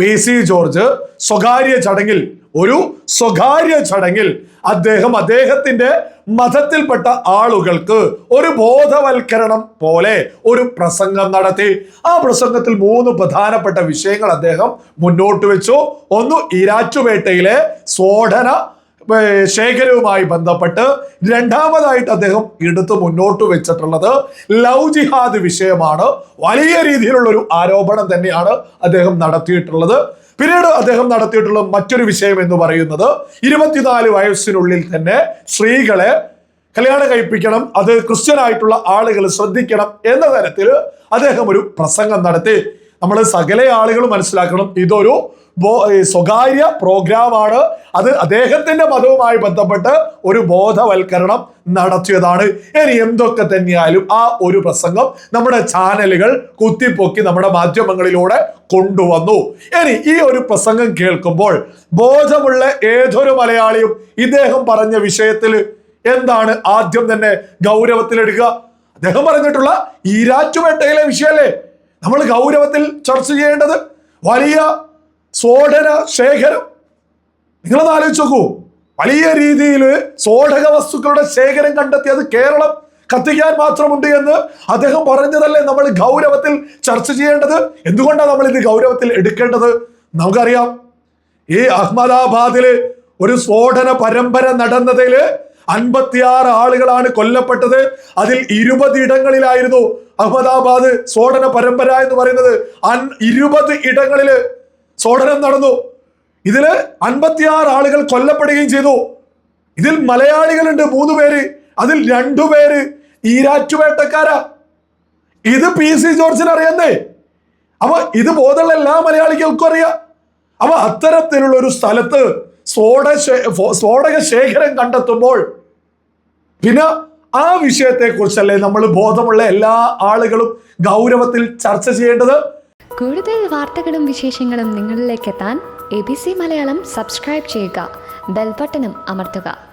P C George സ്വകാര്യ ചടങ്ങിൽ ഒരു സ്വകാര്യ ചടങ്ങിൽ അദ്ദേഹം അദ്ദേഹത്തിന്റെ മതത്തിൽപ്പെട്ട ആളുകൾക്ക് ഒരു ബോധവൽക്കരണം പോലെ ഒരു പ്രസംഗം നടത്തി. ആ പ്രസംഗത്തിൽ മൂന്ന് പ്രധാനപ്പെട്ട വിഷയങ്ങൾ അദ്ദേഹം മുന്നോട്ട് വെച്ചു. ഒന്ന് ഈരാറ്റുപേട്ടയിലെ സ്ഫോടന ശേഖരവുമായി ബന്ധപ്പെട്ട് രണ്ടാമതായിട്ട് അദ്ദേഹം എടുത്തു മുന്നോട്ട് വെച്ചിട്ടുള്ളത് ലവ് ജിഹാദ് വിഷയമാണ്. വലിയ രീതിയിലുള്ള ഒരു ആരോപണം തന്നെയാണ് അദ്ദേഹം നടത്തിയിട്ടുള്ളത്. പിന്നീട് അദ്ദേഹം നടത്തിയിട്ടുള്ള മറ്റൊരു വിഷയം എന്ന് പറയുന്നത് ഇരുപത്തിനാല് വയസ്സിനുള്ളിൽ തന്നെ സ്ത്രീകളെ കല്യാണം കഴിപ്പിക്കണം അത് ക്രിസ്ത്യനായിട്ടുള്ള ആളുകൾ ശ്രദ്ധിക്കണം എന്ന തരത്തിൽ അദ്ദേഹം ഒരു പ്രസംഗം നടത്തി. നമ്മൾ സകല ആളുകൾ മനസ്സിലാക്കണം. ഇതൊരു സ്വകാര്യ പ്രോഗ്രാമാണ് അത് അദ്ദേഹത്തിന്റെ മതവുമായി ബന്ധപ്പെട്ട് ഒരു ബോധവൽക്കരണം നടത്തിയതാണ്. ഇനി എന്തൊക്കെ തന്നെയായാലും ആ ഒരു പ്രസംഗം നമ്മുടെ ചാനലുകൾ കുത്തിപ്പൊക്കി നമ്മുടെ മാധ്യമങ്ങളിലൂടെ കൊണ്ടുവന്നു. ഇനി ഈ ഒരു പ്രസംഗം കേൾക്കുമ്പോൾ ബോധമുള്ള ഏതൊരു മലയാളിയും ഇദ്ദേഹം പറഞ്ഞ വിഷയത്തിൽ എന്താണ് ആദ്യം തന്നെ ഗൗരവത്തിലെടുക്കുക? അദ്ദേഹം പറഞ്ഞിട്ടുള്ള ഈരാറ്റുപേട്ടയിലെ വിഷയമല്ലേ? നമ്മൾ ഗൗരവത്തിൽ ചർച്ച ചെയ്യേണ്ടത് വലിയ സോഢന ശേഖരം. നിങ്ങളൊന്ന് ആലോചിച്ച് നോക്കൂ. വലിയ രീതിയിൽ സോഢക വസ്തുക്കളുടെ ശേഖരം കണ്ടെത്തി അത് കേരളം കത്തിക്കാൻ മാത്രമുണ്ട് എന്ന് അദ്ദേഹം പറഞ്ഞതല്ലേ നമ്മൾ ഗൗരവത്തിൽ ചർച്ച ചെയ്യേണ്ടത്? എന്തുകൊണ്ടാണ് നമ്മൾ ഇത് ഗൗരവത്തിൽ എടുക്കേണ്ടത്? നമുക്കറിയാം. ഈ അഹമ്മദാബാദിൽ ഒരു സ്ഫോടന പരമ്പര നടന്നതിൽ അൻപത്തിയാറ് ആളുകളാണ് കൊല്ലപ്പെട്ടത്. അതിൽ ഇരുപത് ഇടങ്ങളിലായിരുന്നു അഹമ്മദാബാദ് സ്ഫോടന പരമ്പര എന്ന് പറയുന്നത്. അൻ ഇരുപത് ഇടങ്ങളിൽ സ്ഫോടനം നടന്നു. ഇതിൽ അൻപത്തിയാറ് ആളുകൾ കൊല്ലപ്പെടുകയും ചെയ്തു. ഇതിൽ മലയാളികളുണ്ട് മൂന്ന് പേര്. അതിൽ രണ്ടു പേര് ഈരാറ്റുവേട്ടക്കാരാ ഇത് പി സി ജോർജിന് അറിയാന്നേ. അപ്പൊ ഇത് ബോധമുള്ള എല്ലാ മലയാളികൾക്കും അറിയാം. അപ്പൊ അത്തരത്തിലുള്ള ഒരു സ്ഥലത്ത് സ്ഫോട സ്ഫോടക ശേഖരം കണ്ടെത്തുമ്പോൾ പിന്നെ ആ വിഷയത്തെ കുറിച്ചല്ലേ നമ്മൾ ബോധമുള്ള എല്ലാ ആളുകളും ഗൗരവത്തിൽ ചർച്ച ചെയ്യേണ്ടത്? കൂടുതൽ വാർത്തകളും വിശേഷങ്ങളും നിങ്ങളിലേക്ക് എത്താൻ A B C Malayalam subscribe ചെയ്യുക. ബെൽബട്ടനും അമർത്തുക.